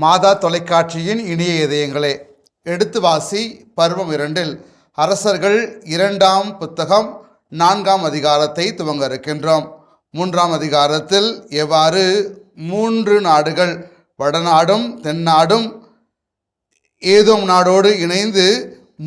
மாதா தொலைக்காட்சியின் இனிய இதயங்களே எடுத்து வாசி பருவம் இரண்டில் அரசர்கள் இரண்டாம் புத்தகம் நான்காம் அதிகாரத்தை துவங்க இருக்கின்றோம். மூன்றாம் அதிகாரத்தில் எவ்வாறு மூன்று நாடுகள் வடநாடும் தென்னாடும் ஏதோம் நாடோடு இணைந்து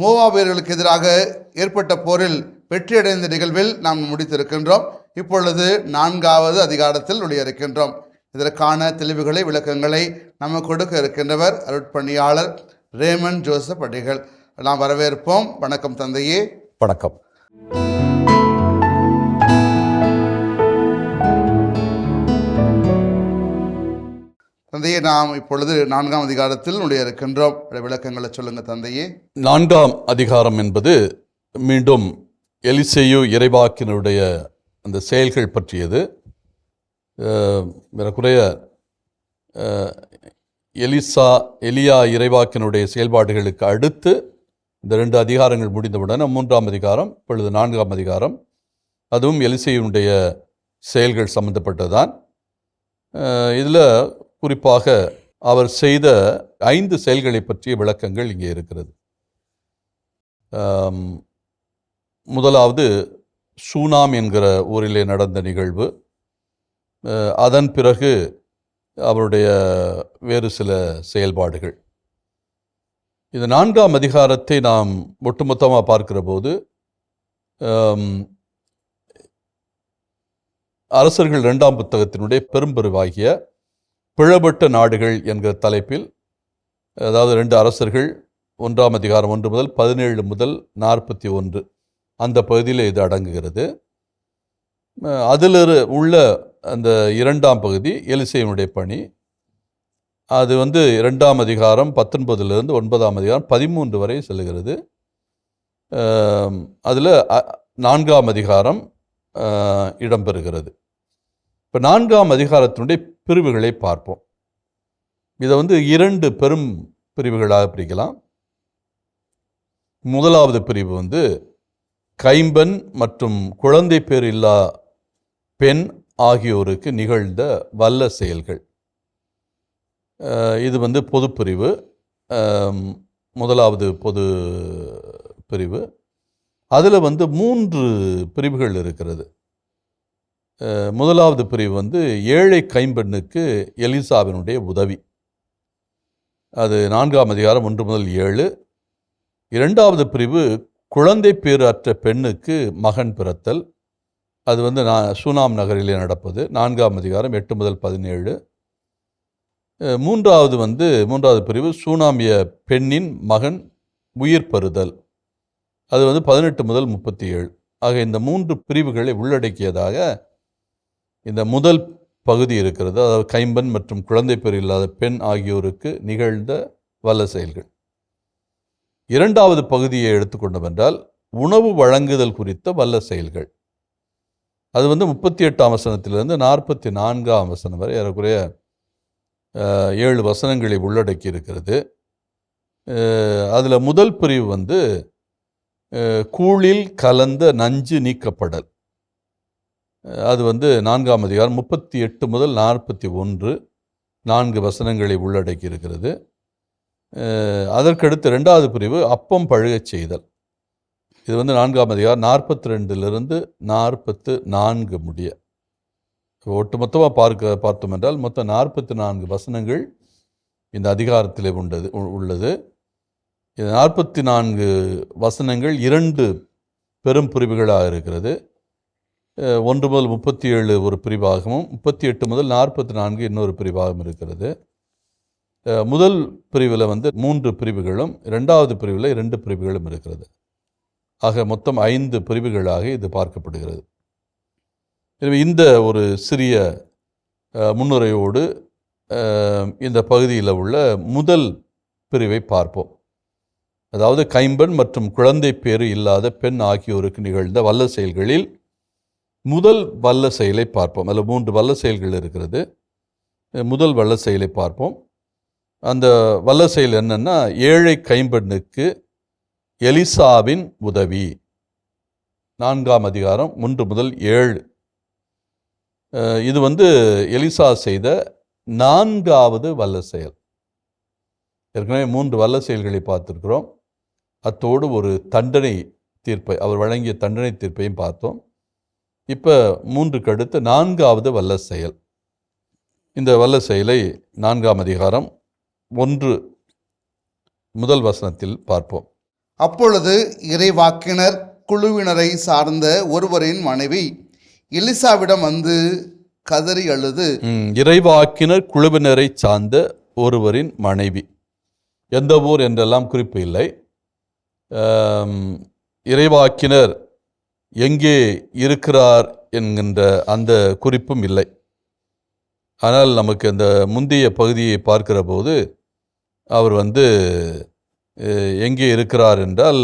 மோவாபியர்களுக்கு எதிராக ஏற்பட்ட போரில் வெற்றியடைந்த நிகழ்வில் நாம் முடித்திருக்கின்றோம். இப்பொழுது நான்காவது அதிகாரத்தில் நுழைய இருக்கின்றோம் இதற்கான தெளிவுகளை விளக்கங்களை நம்ம கொடுக்க இருக்கின்றவர் அருட்பணியாளர் ரேமன் ஜோசப் அடிகள். நாம் வரவேற்போம். வணக்கம் தந்தையே. வணக்கம். தந்தையே நாம் இப்பொழுது நான்காம் அதிகாரத்தில் நுழைய இருக்கின்றோம். விளக்கங்களை சொல்லுங்க தந்தையே. நான்காம் அதிகாரம் என்பது மீண்டும் எலிசேயு இறைவாக்கினுடைய அந்த செயல்கள் பற்றியது. ஏறக்குறைய எலிசா எலியா இறைவாக்கினுடைய செயல்பாடுகளுக்கு அடுத்து இந்த ரெண்டு அதிகாரங்கள் முடிந்தவுடனே மூன்றாம் அதிகாரம் இப்பொழுது நான்காம் அதிகாரம். அதுவும் எலிசையினுடைய செயல்கள் சம்பந்தப்பட்டதுதான். இதில் குறிப்பாக அவர் செய்த ஐந்து செயல்களை பற்றிய விளக்கங்கள் இங்கே இருக்கிறது. முதலாவது சூனாம் என்கிற ஊரிலே நடந்த நிகழ்வு. அதன் பிறகு அவருடைய வேறு சில செயல்பாடுகள். இந்த நான்காம் அதிகாரத்தை நாம் ஒட்டுமொத்தமாக பார்க்கிற போது அரசர்கள் இரண்டாம் புத்தகத்தினுடைய பெரும்பெருவாகிய பிழப்பட்ட நாடுகள் என்கிற தலைப்பில் அதாவது ரெண்டு அரசர்கள் ஒன்றாம் அதிகாரம் ஒன்று முதல் பதினேழு முதல் நாற்பத்தி ஒன்று அந்த பகுதியில் இது அடங்குகிறது. அதில் உள்ள அந்த இரண்டாம் பகுதி எலிசையனுடைய பணி. அது வந்து இரண்டாம் அதிகாரம் பத்தொன்பதுலேருந்து ஒன்பதாம் அதிகாரம் பதிமூன்று வரை செல்கிறது. அதில் நான்காம் அதிகாரம் இடம்பெறுகிறது. இப்போ நான்காம் அதிகாரத்தினுடைய பிரிவுகளை பார்ப்போம். இதை வந்து இரண்டு பெரும் பிரிவுகளாக பிரிக்கலாம். முதலாவது பிரிவு வந்து கைம்பன் மற்றும் குழந்தை பேர் இல்லா பெண் ஆகியோருக்கு நிகழ்ந்த வல்ல செயல்கள். இது வந்து பொதுப்பிரிவு. முதலாவது பொது பிரிவு. அதில் வந்து மூன்று பிரிவுகள் இருக்கிறது. முதலாவது பிரிவு வந்து ஏழை கைம்பெண்ணுக்கு எலிசாவினுடைய உதவி. அது நான்காம் அதிகாரம் ஒன்று முதல் ஏழு. இரண்டாவது பிரிவு குழந்தை பேறு அற்ற பெண்ணுக்கு மகன் பிறத்தல். அது வந்து நான் சூனாம் நகரிலே நடப்பது. நான்காம் அதிகாரம் எட்டு முதல் பதினேழு. மூன்றாவது வந்து மூன்றாவது பிரிவு சூனாமிய பெண்ணின் மகன் உயிர் பருதல் அது வந்து பதினெட்டு முதல் முப்பத்தி ஏழு ஆக இந்த மூன்று பிரிவுகளை உள்ளடக்கியதாக இந்த முதல் பகுதி இருக்கிறது. அதாவது கைம்பன் மற்றும் குழந்தை பேர் இல்லாத பெண் ஆகியோருக்கு நிகழ்ந்த வல்ல செயல்கள். இரண்டாவது பகுதியை எடுத்துக்கொண்டோம் என்றால் உணவு வழங்குதல் குறித்த வல்ல செயல்கள். அது வந்து முப்பத்தி எட்டாம் வசனத்திலிருந்து நாற்பத்தி நான்காம் வசனம் வரை ஏறக்குறைய ஏழு வசனங்களை உள்ளடக்கி இருக்கிறது அதில் முதல் பிரிவு வந்து கூழில் கலந்த நஞ்சு நீக்கப்படல். அது வந்து நான்காம் அதிகாரம் முப்பத்தி எட்டு முதல் நாற்பத்தி ஒன்று நான்கு வசனங்களை உள்ளடக்கி இருக்கிறது அதற்கடுத்து ரெண்டாவது பிரிவு அப்பம் பழுகச் செய்தல். இது வந்து நான்காம் அதிகாரம் நாற்பத்தி ரெண்டிலிருந்து நாற்பத்து நான்கு முடிய. ஒட்டுமொத்தமாக பார்க்க பார்த்தோம் என்றால் மொத்தம் நாற்பத்தி நான்கு வசனங்கள் இந்த அதிகாரத்தில் உண்டது உ- உள்ளது. இந்த நாற்பத்தி நான்கு வசனங்கள் இரண்டு பெரும் பிரிவுகளாக இருக்கிறது. ஒன்று முதல் முப்பத்தி ஏழு ஒரு பிரிவாகவும் முப்பத்தி எட்டு முதல் நாற்பத்தி நான்கு இன்னொரு பிரிவாகவும் இருக்கிறது. முதல் பிரிவில் வந்து மூன்று பிரிவுகளும் இரண்டாவது பிரிவில் இரண்டு பிரிவுகளும் இருக்கிறது. ஆக மொத்தம் ஐந்து பிரிவுகளாக இது பார்க்கப்படுகிறது. எனவே இந்த ஒரு சிறிய முன்னுரையோடு இந்த பகுதியில் உள்ள முதல் பிரிவை பார்ப்போம். அதாவது கைம்பெண் மற்றும் குழந்தை பேறு இல்லாத பெண் ஆகியோருக்கு நிகழ்ந்த வல்ல செயல்களில் முதல் வல்ல செயலை பார்ப்போம். அதில் மூன்று வல்ல செயல்கள் இருக்கிறது. முதல் வல்ல செயலை பார்ப்போம். அந்த வல்ல செயல் என்னென்னா ஏழை கைம்பெண்ணுக்கு எலிசாவின் உதவி. நான்காம் அதிகாரம் ஒன்று முதல் ஏழு. இது வந்து எலிசா செய்த நான்காவது வல்ல செயல். ஏற்கனவே மூன்று வல்ல செயல்களை பார்த்துருக்கிறோம். அத்தோடு ஒரு தண்டனை தீர்ப்பை அவர் வழங்கிய தண்டனை தீர்ப்பையும் பார்த்தோம். இப்போ மூன்றுக்கு அடுத்து நான்காவது வல்ல செயல். இந்த வல்ல செயலை நான்காம் அதிகாரம் ஒன்று முதல் வசனத்தில் பார்ப்போம். அப்பொழுது இறைவாக்கினர் குழுவினரை சார்ந்த ஒருவரின் மனைவி எலிசாவிடம் வந்து கதறி அழுது இறைவாக்கினர் குழுவினரை சார்ந்த ஒருவரின் மனைவி. எந்த ஊர் என்றெல்லாம் குறிப்பு இல்லை. இறைவாக்கினர் எங்கே இருக்கிறார் என்கின்ற அந்த குறிப்பும் இல்லை. ஆனால் நமக்கு அந்த முந்தைய பகுதியை பார்க்கிற போது அவர் வந்து எங்கே இருக்கிறார் என்றால்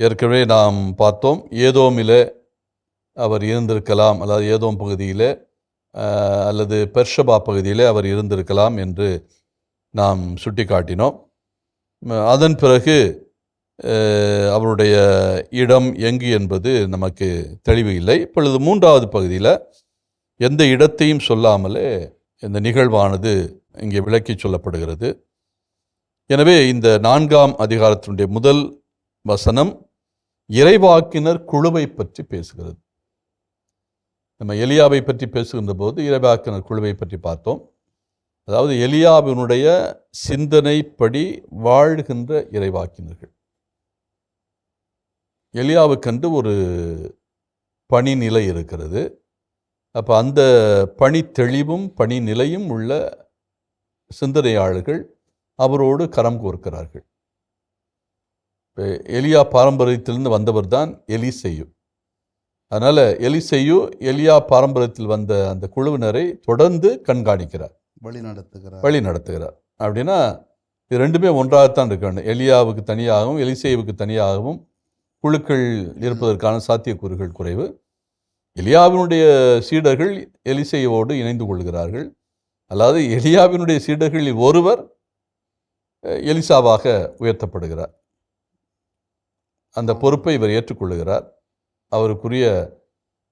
ஏற்கனவே நாம் பார்த்தோம் ஏதோமிலே அவர் இருந்திருக்கலாம் அதாவது ஏதோம் பகுதியிலே அல்லது பெர்ஷபா பகுதியிலே அவர் இருந்திருக்கலாம் என்று நாம் சுட்டிக்காட்டினோம். காட்டினோம் அதன் பிறகு அவருடைய இடம் எங்கு என்பது நமக்கு தெளிவு இல்லை. இப்பொழுது மூன்றாவது பகுதியில் எந்த இடத்தையும் சொல்லாமலே இந்த நிகழ்வானது இங்கே விளக்கி சொல்லப்படுகிறது. எனவே இந்த நான்காம் அதிகாரத்தினுடைய முதல் வசனம் இறைவாக்கினர் குழுவை பற்றி பேசுகிறது. நம்ம எலியாவை பற்றி பேசுகின்ற போது இறைவாக்கினர் குழுவை பற்றி பார்த்தோம். அதாவது எலியாவினுடைய சிந்தனைப்படி வாழ்கின்ற இறைவாக்கினர்கள். எலியாவுக்கென்று ஒரு பணி நிலை இருக்கிறது. அப்போ அந்த பணி தெளிவும் பணி நிலையும் உள்ள சிந்தனையாளர்கள் அவரோடு கரம் கோர்க்கிறார்கள். எலியா பாரம்பரியத்திலிருந்து வந்தவர் தான் எலிசெய்யு அதனால் எலிசெய்யு எலியா பாரம்பரியத்தில் வந்த அந்த குழுவினரை தொடர்ந்து கண்காணிக்கிறார். வழி நடத்துகிறார். வழி நடத்துகிறார். அப்படின்னா இது ரெண்டுமே ஒன்றாகத்தான் இருக்க வேண்டும் எலியாவுக்கு தனியாகவும் எலிசேவுக்கு தனியாகவும் குழுக்கள் இருப்பதற்கான சாத்தியக்கூறுகள் குறைவு. எலியாவினுடைய சீடர்கள் எலிசேயோடு இணைந்து கொள்கிறார்கள். அல்லாது எலியாவினுடைய சீடர்களில் ஒருவர் எலிசாவாக உயர்த்தப்படுகிறார். அந்த பொறுப்பை இவர் ஏற்றுக்கொள்ளுகிறார். அவருக்குரிய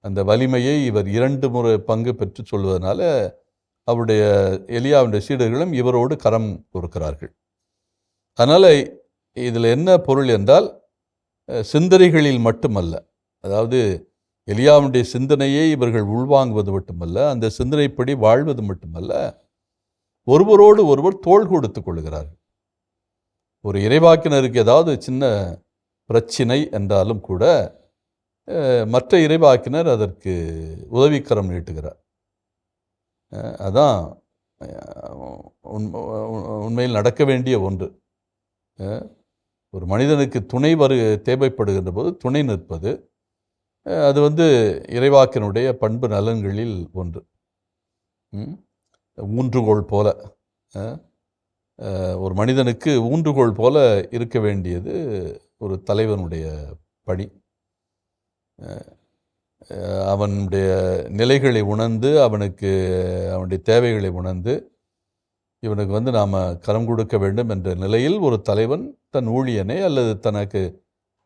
அந்த வலிமையை இவர் இரண்டு முறை பங்கு பெற்று சொல்வதனால அவருடைய எலியாவுடைய சீடர்களும் இவரோடு கரம் கொடுக்கிறார்கள் அதனால் இதில் என்ன பொருள் என்றால் சிந்தனைகளில் மட்டுமல்ல. அதாவது எலியாவுடைய சிந்தனையை இவர்கள் உள்வாங்குவது மட்டுமல்ல அந்த சிந்தனைப்படி வாழ்வது மட்டுமல்ல ஒருவரோடு ஒருவர் தோள் கொடுத்து கொள்கிறார்கள். ஒரு இறைவாக்கினருக்கு ஏதாவது சின்ன பிரச்சினை என்றாலும் கூட மற்ற இறைவாக்கினர் அதற்கு உதவிக்கரம் நீட்டுகிறார் அதான் உண்மையில் நடக்க வேண்டிய ஒன்று ஒரு மனிதனுக்கு துணை வரு தேவைப்படுகின்ற போது துணை நிற்பது அது வந்து இறைவாக்கினுடைய பண்பு நலன்களில் ஒன்று ம்? போல ஒரு மனிதனுக்கு ஊன்றுகோல் போல இருக்க வேண்டியது ஒரு தலைவனுடைய பணி. அவனுடைய நிலைகளை உணர்ந்து அவனுக்கு அவனுடைய தேவைகளை உணர்ந்து இவனுக்கு வந்து நாம் கரம் கொடுக்க வேண்டும் என்ற நிலையில் ஒரு தலைவன் தன் ஊழியனை அல்லது தனக்கு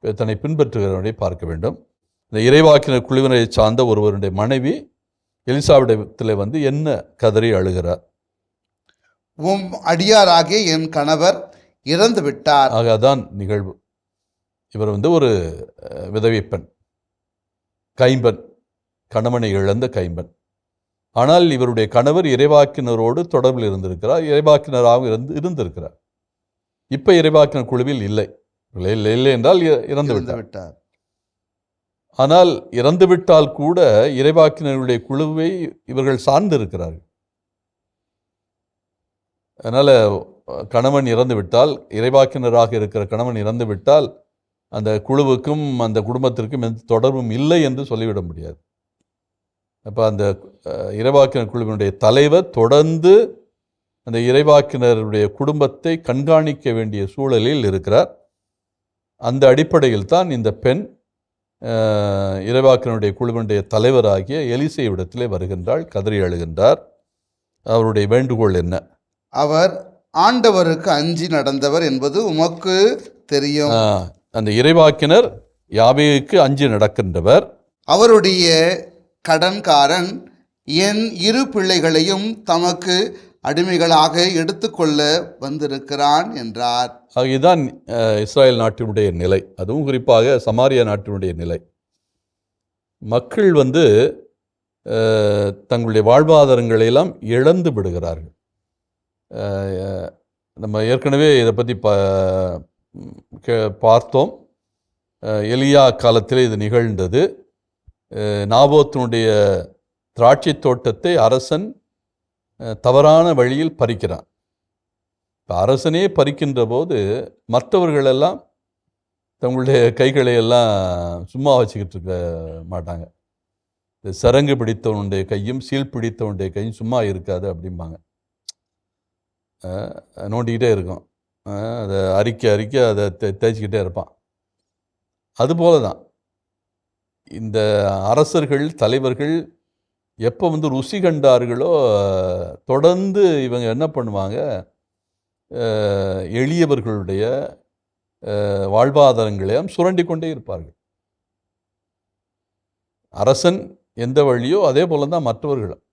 தன்னை பின்பற்றுகிறவனை பார்க்க வேண்டும். இந்த இறைவாக்கினர் குழுவினரை சார்ந்த ஒருவருடைய மனைவி எலிசாவிடத்தில் வந்து என்ன கதறி அழுகிறார்? உம் அடியாராகிய என் கணவர் இறந்து விட்டார். ஆக அதான் நிகழ்வு. இவர் வந்து ஒரு விதவை பெண் கைம்பெண். கணவனை இழந்த கைம்பெண். ஆனால் இவருடைய கணவர் இறைவாக்கினரோடு தொடர்பில் இருந்திருக்கிறார். இறைவாக்கினராகவும் இருந்து இருந்திருக்கிறார். இப்போ இறைவாக்கினர் குழுவில் இல்லை. இல்லை இல்லை இல்லை என்றால் இறந்து விட்டார். விட்டார். ஆனால் இறந்துவிட்டால் கூட இறைவாக்கினருடைய குழுவை இவர்கள் சார்ந்து இருக்கிறார்கள் அதனால் கணவன் இறந்து விட்டால் இறைவாக்கினராக இருக்கிற கணவன் இறந்து விட்டால் அந்த குழுவுக்கும் அந்த குடும்பத்திற்கும் எந்த தொடர்பும் இல்லை என்று சொல்லிவிட முடியாது. அப்போ அந்த இறைவாக்கினர் குழுவினுடைய தலைவர் தொடர்ந்து அந்த இறைவாக்கினருடைய குடும்பத்தை கண்காணிக்க வேண்டிய சூழலில் இருக்கிறார். அந்த அடிப்படையில் தான் இந்த பெண் இறைவாக்கினருடைய குழுவினுடைய தலைவராகிய எலிசை இடத்திலே வருகின்றாள் கதறி அழுகின்றார். அவருடைய வேண்டுகோள் என்ன? அவர் ஆண்டவருக்கு அஞ்சி நடந்தவர் என்பது உமக்கு தெரியும். அந்த இறைவாக்கினர் யாவேக்கு அஞ்சு நடக்கின்றவர். அவருடைய கடன்காரன் என் இரு பிள்ளைகளையும் தமக்கு அடிமைகளாக எடுத்துக்கொள்ள வந்திருக்கிறான் என்றார். அஹ், இஸ்ராயேல் நாட்டினுடைய நிலை அதுவும் குறிப்பாக சமாரியா நாட்டினுடைய நிலை. மக்கள் வந்து தங்களுடைய வாழ்வாதாரங்களை எல்லாம் இழந்து விடுகிறார்கள். நம்ம ஏற்கனவே இதை பற்றி ப பார்த்தோம். எலியா காலத்தில் இது நிகழ்ந்தது. நாபோத்தினுடைய திராட்சை தோட்டத்தை அரசன் தவறான வழியில் பறிக்கிறான். இப்போ அரசனே பறிக்கின்ற போது மற்றவர்களெல்லாம் தங்களுடைய கைகளை எல்லாம் சும்மா வச்சுக்கிட்டு இருக்க மாட்டாங்க. இந்த சரங்கு பிடித்தவனுடைய கையும் சீல் பிடித்தவனுடைய கையும் சும்மா இருக்காது அப்படிம்பாங்க. நோண்டிக்கிட்டே இருக்கும். அதை அரிக்க அரிக்க அதை தே தேய்ச்சிக்கிட்டே இருப்பான். அதுபோல தான். இந்த அரசர்கள் தலைவர்கள் எப்போ வந்து ருசி கண்டார்களோ தொடர்ந்து இவங்க என்ன பண்ணுவாங்க? எளியவர்களுடைய வாழ்வாதாரங்களையும் சுரண்டி கொண்டே இருப்பார்கள். அரசன் எந்த வழியோ அதே போல தான் மற்றவர்களும்.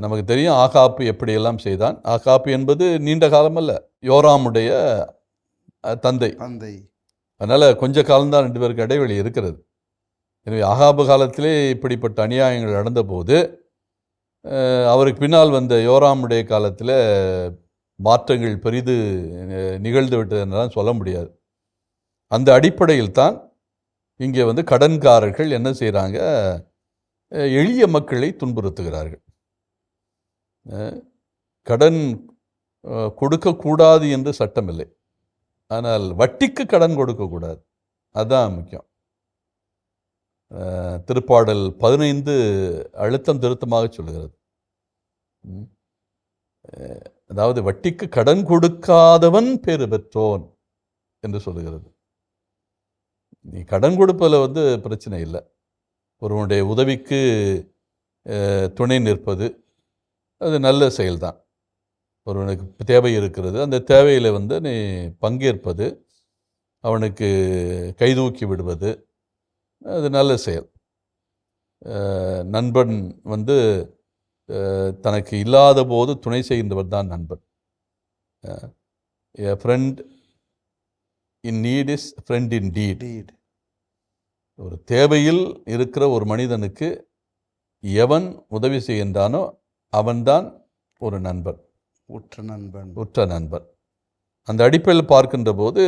நமக்கு தெரியும் ஆகாப்பு எப்படியெல்லாம் செய்தான். ஆகாப்பு என்பது நீண்ட காலமல்ல யோராமுடைய அஹ், தந்தை. தந்தை. அதனால் கொஞ்ச காலம்தான் ரெண்டு பேருக்கு இடைவெளி இருக்கிறது. எனவே ஆகாபு காலத்திலே இப்படிப்பட்ட அநியாயங்கள் நடந்தபோது அவருக்கு பின்னால் வந்த யோராமுடைய காலத்தில் மாற்றங்கள் பெரிது நிகழ்ந்து விட்டதுன்னெல்லாம் சொல்ல முடியாது. அந்த அடிப்படையில் தான் இங்கே வந்து கடன்காரர்கள் என்ன செய்கிறாங்க எளிய மக்களை துன்புறுத்துகிறார்கள். கடன் கொடுக்கக்கூடாது என்று சட்டம் இல்லை ஆனால் வட்டிக்கு கடன் கொடுக்கக்கூடாது. அதுதான் முக்கியம். திருப்பாடல் பதினைந்து அழுத்தம் திருத்தமாக சொல்லுகிறது. அதாவது வட்டிக்கு கடன் கொடுக்காதவன் பேறு பெற்றோன் என்று சொல்லுகிறது. நீ கடன் கொடுப்பதில் வந்து பிரச்சனை இல்லை. ஒருவனுடைய உதவிக்கு துணை நிற்பது அது நல்ல செயல்தான். ஒருவனுக்கு தேவை இருக்கிறது. அந்த தேவையில் வந்து நீ பங்கேற்பது அவனுக்கு கைதூக்கி விடுவது அது நல்ல செயல். நண்பன் வந்து தனக்கு இல்லாத போது துணை செய்கின்றவர் தான் நண்பன். A friend in need is friend indeed Indeed. ஒரு தேவையில் இருக்கிற ஒரு மனிதனுக்கு எவன் உதவி செய்கின்றானோ அவன்தான் ஒரு நண்பன். உற்ற நண்பன். உற்ற நண்பன். அந்த அடிப்படையில் பார்க்கின்ற போது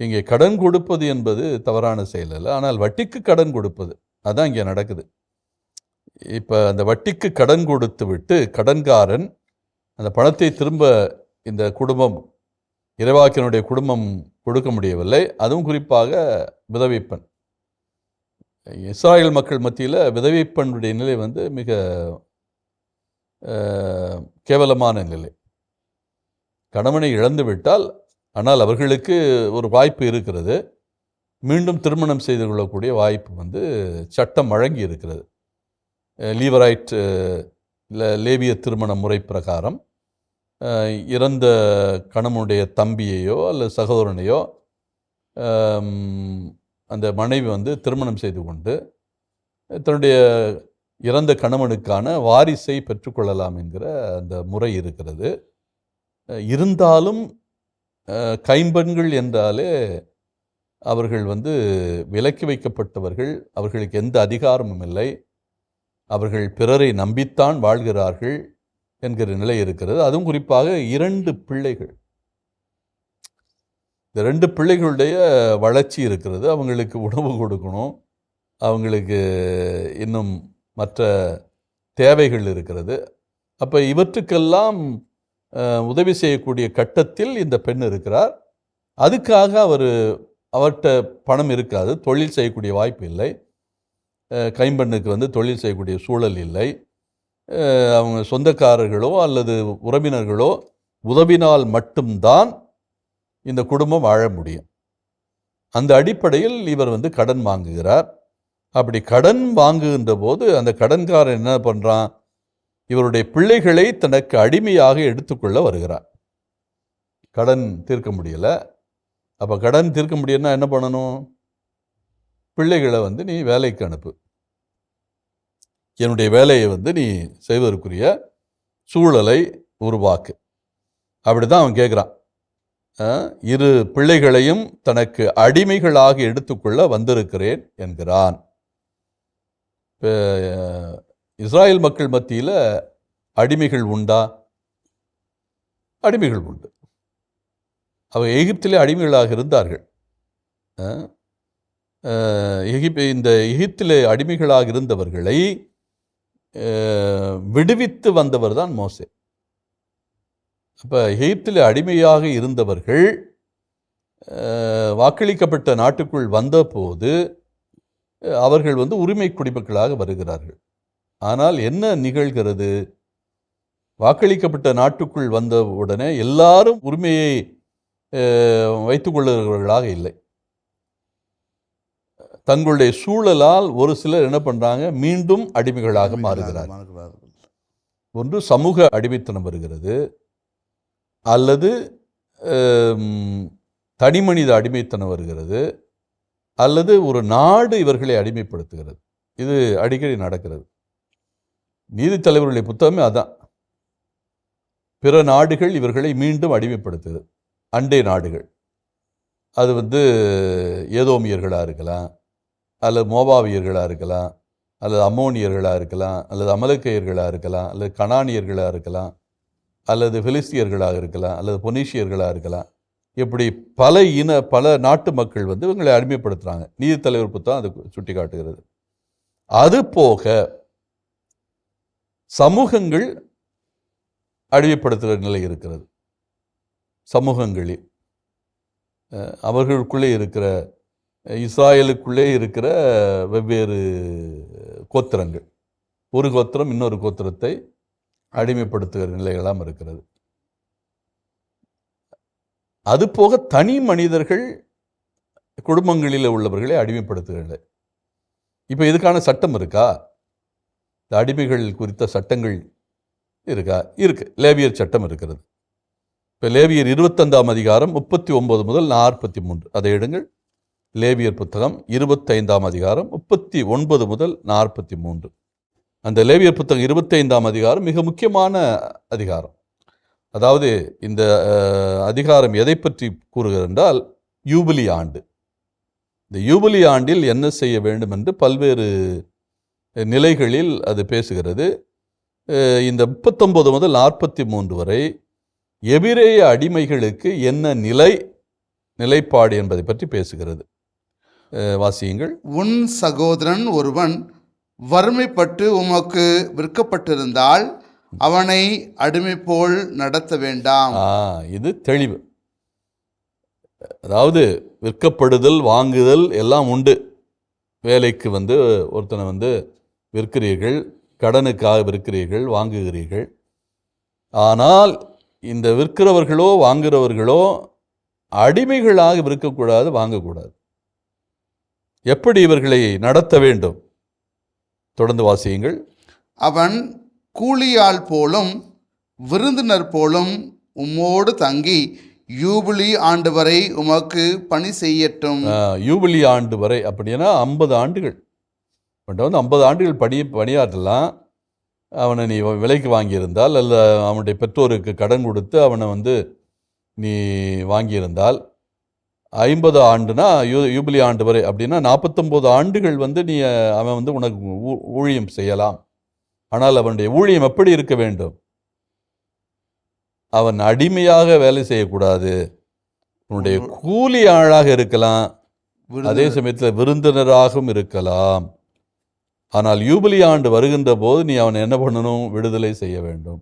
இங்கே கடன் கொடுப்பது என்பது தவறான செயல் அல்ல. ஆனால் வட்டிக்கு கடன் கொடுப்பது. அதான் இங்கே நடக்குது. இப்போ அந்த வட்டிக்கு கடன் கொடுத்து விட்டு கடன்காரன் அந்த பணத்தை திரும்ப இந்த குடும்பம் இறைவாக்கினுடைய குடும்பம் கொடுக்க முடியவில்லை. அதுவும் குறிப்பாக விதவைப்பெண் இஸ்ராயல் மக்கள் மத்தியில் விதவைப்பெண்ணுடைய நிலை வந்து மிக கேவலமான நிலை. கணவனை இழந்து விட்டால் ஆனால் அவர்களுக்கு ஒரு வாய்ப்பு இருக்கிறது. மீண்டும் திருமணம் செய்து கொள்ளக்கூடிய வாய்ப்பு வந்து சட்டம் வழங்கி இருக்கிறது. அஹ், லீவரைட் இல்லை லேவிய திருமண முறை பிரகாரம் இறந்த கணவனுடைய தம்பியையோ அல்லது சகோதரனையோ அந்த மனைவி வந்து திருமணம் செய்து கொண்டு தன்னுடைய இறந்த கணவனுக்கான வாரிசை பெற்றுக்கொள்ளலாம் என்கிற அந்த முறை இருக்கிறது. இருந்தாலும் கைம்பெண்கள் என்றாலே அவர்கள் வந்து விலக்கி வைக்கப்பட்டவர்கள் அவர்களுக்கு எந்த அதிகாரமும் இல்லை. அவர்கள் பிறரை நம்பித்தான் வாழ்கிறார்கள் என்கிற நிலை இருக்கிறது. அதுவும் குறிப்பாக இரண்டு பிள்ளைகள். இந்த ரெண்டு பிள்ளைகளுடைய வளர்ச்சி இருக்கிறது. அவங்களுக்கு உணவு கொடுக்கணும். அவங்களுக்கு இன்னும் மற்ற தேவைகள் இருக்கிறது. அப்போ இவற்றுக்கெல்லாம் உதவி செய்யக்கூடிய கட்டத்தில் இந்த பெண் இருக்கிறார். அதுக்காக அவர் அவர்கிட்ட பணம் இருக்காது தொழில் செய்யக்கூடிய வாய்ப்பு இல்லை. கைம்பெண்ணுக்கு வந்து தொழில் செய்யக்கூடிய சூழல் இல்லை. அவங்க சொந்தக்காரர்களோ அல்லது உறவினர்களோ உதவினால் மட்டும்தான் இந்த குடும்பம் வாழ முடியும். அந்த அடிப்படையில் இவர் வந்து கடன் வாங்குகிறார். அப்படி கடன் வாங்குகின்ற போது அந்த கடன்காரன் என்ன பண்ணுறான் இவருடைய பிள்ளைகளை தனக்கு அடிமையாக எடுத்துக்கொள்ள வருகிறார். கடன் தீர்க்க முடியலை. அப்போ கடன் தீர்க்க முடியும்னா என்ன பண்ணணும்? பிள்ளைகளை வந்து நீ வேலைக்கு அனுப்பு. என்னுடைய வேலையை வந்து நீ செய்வதற்குரிய சூழலை உருவாக்கு. அப்படி தான் அவன் கேட்குறான் இரு பிள்ளைகளையும் தனக்கு அடிமைகளாக எடுத்துக்கொள்ள வந்திருக்கிறேன் என்கிறான். இஸ்ராயல் மக்கள் மத்தியில் அடிமைகள் உண்டா? அடிமைகள் உண்டு. அவங்க எகிப்திலே அடிமைகளாக இருந்தார்கள். எகிப் இந்த எகிப்திலே அடிமைகளாக இருந்தவர்களை விடுவித்து வந்தவர் தான் மோசே. அப்போ எகிப்தில் அடிமையாக இருந்தவர்கள் வாக்களிக்கப்பட்ட நாட்டுக்குள் வந்தபோது அவர்கள் வந்து உரிமை குடிமக்களாக வருகிறார்கள். ஆனால் என்ன நிகழ்கிறது? வாக்களிக்கப்பட்ட நாட்டுக்குள் வந்த உடனே எல்லாரும் உரிமையை அஹ், வைத்துக் கொள்ளுகிறவர்களாக இல்லை. தங்களுடைய சூழலால் ஒரு சிலர் என்ன பண்றாங்க? மீண்டும் அடிமைகளாக மாறுகிறார்கள். ஒன்று சமூக அடிமைத்தனம் வருகிறது. அல்லது தனிமனித அடிமைத்தனம் வருகிறது. அல்லது ஒரு நாடு இவர்களை அடிமைப்படுத்துகிறது. இது அடிக்கடி நடக்கிறது. நீதித்தலைவர்களுடைய புத்தகமே அதான். பிற நாடுகள் இவர்களை மீண்டும் அடிமைப்படுத்துகிறது அண்டை நாடுகள். அது வந்து ஏதோமியர்களாக இருக்கலாம் அல்லது மோபாவியர்களாக இருக்கலாம் அல்லது அம்மோனியர்களாக இருக்கலாம் அல்லது அமலக்கையர்களாக இருக்கலாம் அல்லது கனானியர்களாக இருக்கலாம் அல்லது பிலிஸ்தியர்களாக இருக்கலாம் அல்லது பொனீஷியர்களாக இருக்கலாம். இப்படி பல இன பல நாட்டு மக்கள் வந்து இவங்களை அடிமைப்படுத்துகிறாங்க நீதித்தலைவர் புத்தகம் அது சுட்டி காட்டுகிறது அது போக சமூகங்கள் அடிமைப்படுத்துகிற நிலை இருக்கிறது. சமூகங்களில். அவர்களுக்குள்ளே இருக்கிற இஸ்ராயலுக்குள்ளே இருக்கிற வெவ்வேறு கோத்திரங்கள். ஒரு கோத்திரம் இன்னொரு கோத்திரத்தை அடிமைப்படுத்துகிற நிலையெல்லாம் இருக்கிறது. அது போக தனி மனிதர்கள் குடும்பங்களில் உள்ளவர்களை அடிமைப்படுத்துகிறது இப்போ இதுக்கான சட்டம் இருக்கா? இந்த அடிமைகள் குறித்த சட்டங்கள் இருக்கா? இருக்கு. லேவியர் சட்டம் இருக்கிறது. இப்போ லேவியர் இருபத்தஞ்சாம் அதிகாரம் முப்பத்தி ஒன்பது முதல் நாற்பத்தி மூன்று அதை எடுங்கள். லேவியர் புத்தகம் இருபத்தைந்தாம் அதிகாரம் முப்பத்தி ஒன்பது முதல் நாற்பத்தி மூன்று அந்த லேவியர் புத்தகம் இருபத்தைந்தாம் அதிகாரம் மிக முக்கியமான அதிகாரம். அதாவது இந்த அதிகாரம் எதை பற்றி கூறுகிறது என்றால் யூபிலி ஆண்டு. இந்த யூபிலி ஆண்டில் என்ன செய்ய வேண்டும் என்று பல்வேறு நிலைகளில் அது பேசுகிறது. இந்த முப்பத்தொம்பது முதல் நாற்பத்தி மூன்று வரை எபிரேய அடிமைகளுக்கு என்ன நிலை நிலைப்பாடு என்பதை பற்றி பேசுகிறது. வாசியுங்கள். உன் சகோதரன் ஒருவன் வறுமைப்பட்டு உமக்கு விற்கப்பட்டிருந்தால் அவனை அடிமை போல் நடத்த வேண்டாம். இது தெளிவு. அதாவது விற்கப்படுதல் வாங்குதல் எல்லாம் உண்டு. வேலைக்கு வந்து ஒருத்தனை வந்து விற்கிறீர்கள் கடனுக்காக விற்கிறீர்கள் வாங்குகிறீர்கள். ஆனால் இந்த விற்கிறவர்களோ வாங்குகிறவர்களோ அடிமைகளாக விற்கக்கூடாது வாங்கக்கூடாது. எப்படி இவர்களை நடத்த வேண்டும்? தொடர்ந்து வாசியுங்கள். அவன் கூலியாள் போலும் விருந்தினர் போலும் உம்மோடு தங்கி யூபிலி ஆண்டு வரை உமக்கு பணி செய்யட்டும். யூபிலி ஆண்டு வரை அப்படின்னா ஐம்பது ஆண்டுகள். அவன்கிட்ட வந்து ஐம்பது ஆண்டுகள் பணி பணியாற்றலாம். அவனை நீ விலைக்கு வாங்கியிருந்தால் அல்ல அவனுடைய பெற்றோருக்கு கடன் கொடுத்து அவனை வந்து நீ வாங்கியிருந்தால் ஐம்பது ஆண்டுனா யூ யூபிலி ஆண்டு வரை அப்படின்னா நாற்பத்தொம்போது ஆண்டுகள் வந்து நீ அவன் வந்து உனக்கு ஊ- ஊழியம் செய்யலாம். ஆனால் அவனுடைய ஊழியம் எப்படி இருக்க வேண்டும்? அவன் அடிமையாக வேலை செய்யக்கூடாது. உன்னுடைய கூலி ஆளாக இருக்கலாம். அதே சமயத்தில் விருந்தினராகவும் இருக்கலாம். ஆனால் யூபிலி ஆண்டு வருகின்ற போது நீ அவனை என்ன பண்ணணும்? விடுதலை செய்ய வேண்டும்.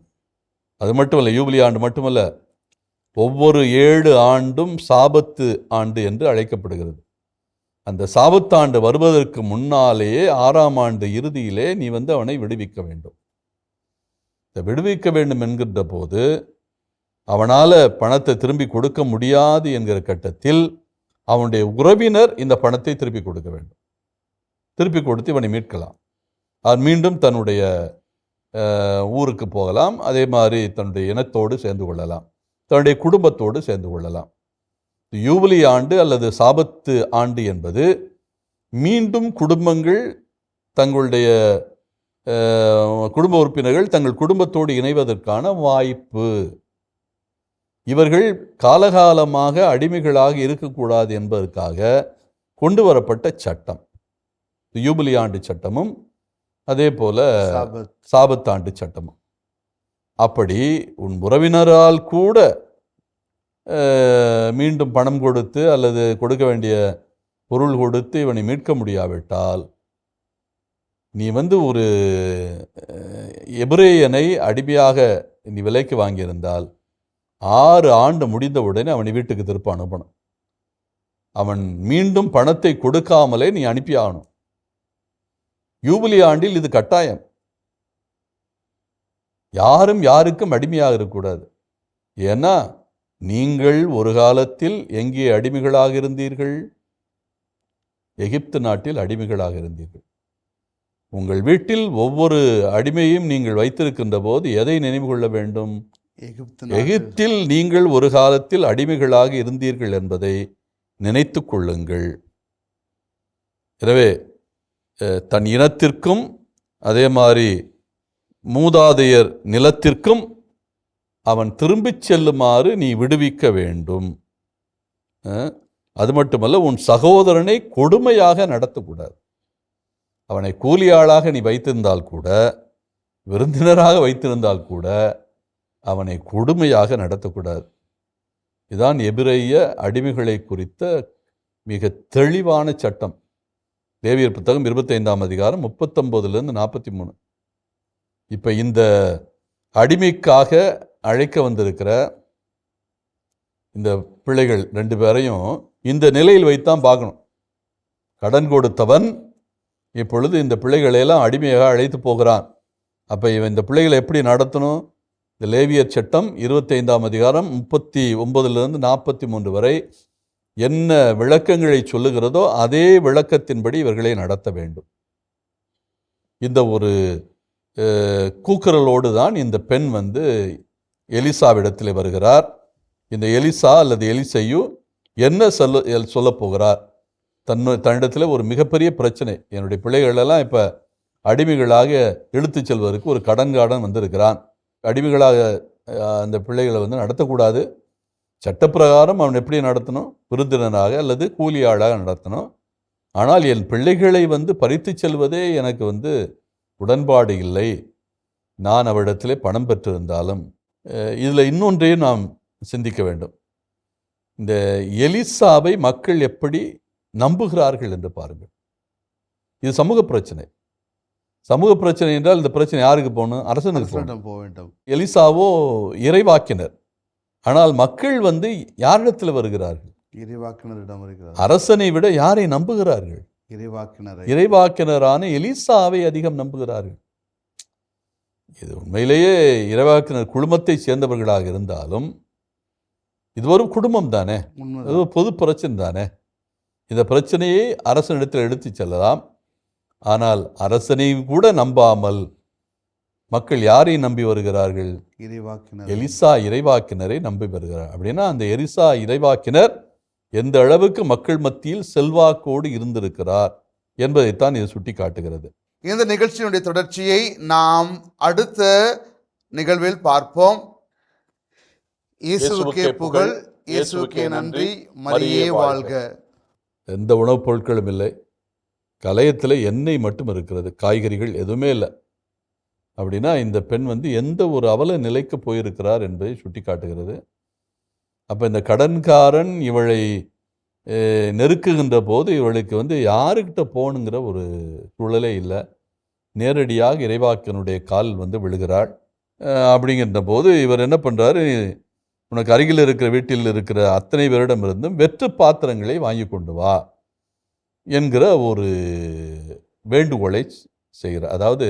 அது மட்டுமல்ல யூபிலி ஆண்டு மட்டுமல்ல ஒவ்வொரு ஏழு ஆண்டும் சாபத்து ஆண்டு என்று அழைக்கப்படுகிறது. அந்த சாபத்தாண்டு வருவதற்கு முன்னாலேயே ஆறாம் ஆண்டு இறுதியிலே நீ வந்து அவனை விடுவிக்க வேண்டும். இந்த விடுவிக்க வேண்டும் என்கின்ற போது அவனால் பணத்தை திரும்பி கொடுக்க முடியாது என்கிற கட்டத்தில் அவனுடைய உறவினர் இந்த பணத்தை திருப்பி கொடுக்க வேண்டும். திருப்பி கொடுத்து இவனை மீட்கலாம். அவன் மீண்டும் தன்னுடைய ஊருக்கு போகலாம். அதே மாதிரி தன்னுடைய இனத்தோடு சேர்ந்து கொள்ளலாம். தன்னுடைய குடும்பத்தோடு சேர்ந்து கொள்ளலாம். யூபிலி ஆண்டு அல்லது சாபத்து ஆண்டு என்பது மீண்டும் குடும்பங்கள் தங்களுடைய குடும்ப உறுப்பினர்கள் தங்கள் குடும்பத்தோடு இணைவதற்கான வாய்ப்பு இவர்கள் காலகாலமாக அடிமைகளாக இருக்கக்கூடாது என்பதற்காக கொண்டு வரப்பட்ட சட்டம் யூபிலி ஆண்டு சட்டமும் அதே போல சாபத். சாபத்தாண்டு சட்டமும் அப்படி உன் உறவினரால் கூட மீண்டும் பணம் கொடுத்து அல்லது கொடுக்க வேண்டிய பொருள் கொடுத்து இவனை மீட்க முடியாவிட்டால் நீ வந்து ஒரு எபிரேயனை அடிமையாக நீ விலைக்கு வாங்கியிருந்தால் ஆறு ஆண்டு முடிந்தவுடனே அவனை வீட்டுக்கு திருப்ப அனுப்பணும். அவன் மீண்டும் பணத்தை கொடுக்காமலே நீ அனுப்பி ஆகணும் யூபிலி ஆண்டில் இது கட்டாயம். யாரும் யாருக்கும் அடிமையாக இருக்கக்கூடாது. ஏன்னா நீங்கள் ஒரு காலத்தில் எங்கே அடிமைகளாக இருந்தீர்கள்? எகிப்து நாட்டில் அடிமைகளாக இருந்தீர்கள். உங்கள் வீட்டில் ஒவ்வொரு அடிமையும் நீங்கள் வைத்திருக்கின்ற போது எதை நினைவு கொள்ள வேண்டும்? எகிப்தில் நீங்கள் ஒரு காலத்தில் அடிமைகளாக இருந்தீர்கள் என்பதை நினைத்து கொள்ளுங்கள். எனவே தன் இனத்திற்கும் அதே மாதிரி மூதாதையர் நிலத்திற்கும் அவன் திரும்பிச் செல்லுமாறு நீ விடுவிக்க வேண்டும். அது மட்டுமல்ல உன் சகோதரனை கொடுமையாக நடத்தக்கூடாது. அவனை கூலியாளாக நீ வைத்திருந்தால் கூட விருந்தினராக வைத்திருந்தால் கூட அவனை கொடுமையாக நடத்தக்கூடாது. இதான் எபிரேய அடிமைகளை குறித்த மிக தெளிவான சட்டம். தேவியர் புத்தகம் இருபத்தைந்தாம் அதிகாரம் முப்பத்தொம்போதுலேருந்து நாற்பத்தி மூணு. இப்போ இந்த அடிமைக்காக அழைக்க வந்திருக்கிற இந்த பிள்ளைகள் ரெண்டு பேரையும் இந்த நிலையில் வைத்தான் பார்க்கணும். கடன் கொடுத்தவன் இப்பொழுது இந்த பிள்ளைகளையெல்லாம் அடிமையாக அழைத்து போகிறான். அப்போ இவன் இந்த பிள்ளைகளை எப்படி நடத்தணும்? இந்த லேவியர் சட்டம் இருபத்தைந்தாம் அதிகாரம் முப்பத்தி ஒன்பதுலேருந்து நாற்பத்தி மூன்று வரை என்ன விளக்கங்களை சொல்லுகிறதோ அதே விளக்கத்தின்படி இவர்களை நடத்த வேண்டும். இந்த ஒரு கூக்குரலோடு தான் இந்த பெண் வந்து எலிசாவிடத்தில் வருகிறார். இந்த எலிசா அல்லது எலிசையு என்ன சொல்ல சொல்லப் போகிறார்? தன்னு தன்னிடத்தில் ஒரு மிகப்பெரிய பிரச்சனை. என்னுடைய பிள்ளைகளெல்லாம் இப்போ அடிமைகளாக இழுத்துச் செல்வதற்கு ஒரு கடன்காடன் வந்திருக்கிறான். அடிமைகளாக அந்த பிள்ளைகளை வந்து நடத்தக்கூடாது. சட்டப்பிரகாரம் அவன் எப்படி நடத்தணும்? விருந்தினராக அல்லது கூலியாளாக நடத்தணும்? ஆனால் என் பிள்ளைகளை வந்து பறித்துச் செல்வதே எனக்கு வந்து உடன்பாடு இல்லை. நான் அவரிடத்திலே பணம் பெற்றிருந்தாலும் இதில் இன்னொன்றையும் நாம் சிந்திக்க வேண்டும். இந்த எலிசாவை மக்கள் எப்படி நம்புகிறார்கள் என்று பாருங்கள். இது சமூக பிரச்சனை. சமூக பிரச்சனை என்றால் இந்த பிரச்சனை யாருக்கு போகணும்? அரசனுக்கு போக வேண்டும். எலிசாவோ இறைவாக்கினர். ஆனால் மக்கள் வந்து யாரிடத்தில் வருகிறார்கள்? இறைவாக்கினரிடம் இருக்கிறார் அரசனை விட யாரை நம்புகிறார்கள்? இறைவாக்கினரை. இறைவாக்கினரான எலிசாவை அதிகம் நம்புகிறார்கள். இது உண்மையிலேயே இறைவாக்கினர் குழுமத்தை சேர்ந்தவர்களாக இருந்தாலும் இது ஒரு குடும்பம் தானே? ஒரு பொது பிரச்சனை தானே? இந்த பிரச்சனையை அரசனிடத்தில் எடுத்துச் செல்லலாம். ஆனால் அரசனை கூட நம்பாமல் மக்கள் யாரை நம்பி வருகிறார்கள்? இறைவாக்கினர். எலிசா இறைவாக்கினரை நம்பி வருகிறார். அப்படின்னா அந்த எலிசா இறைவாக்கினர் எந்த அளவுக்கு மக்கள் மத்தியில் செல்வாக்கோடு இருந்திருக்கிறார் என்பதைத்தான் இது சுட்டி காட்டுகிறது இந்த நிகழ்ச்சியினுடைய தொடர்ச்சியை நாம் அடுத்த நிகழ்வில் பார்ப்போம். இயேசுவுக்கே புகழ் இயேசுவுக்கே நன்றி மரியே வாழ்க. எந்த உணவுப் பொருட்களும் இல்லை. கலையத்தில் எண்ணெய் மட்டும் இருக்கிறது காய்கறிகள் எதுவுமே இல்லை. அப்படின்னா இந்த பெண் வந்து எந்த ஒரு அவல நிலைக்கு போயிருக்கிறார் என்பதை சுட்டி காட்டுகிறது அப்போ இந்த கடன்காரன் இவளை நெருக்குகின்ற போது இவளுக்கு வந்து யாருக்கிட்ட போகணுங்கிற ஒரு சூழலே இல்லை. நேரடியாக இறைவாக்கனுடைய கால் வந்து விழுகிறாள். அப்படிங்கிற போது இவர் என்ன பண்ணுறாரு உனக்கு அருகில் இருக்கிற வீட்டில் இருக்கிற அத்தனை பேரிடமிருந்தும் வெற்று பாத்திரங்களை வாங்கி கொண்டு வா என்கிற ஒரு வேண்டுகோளை செய்கிறார். அதாவது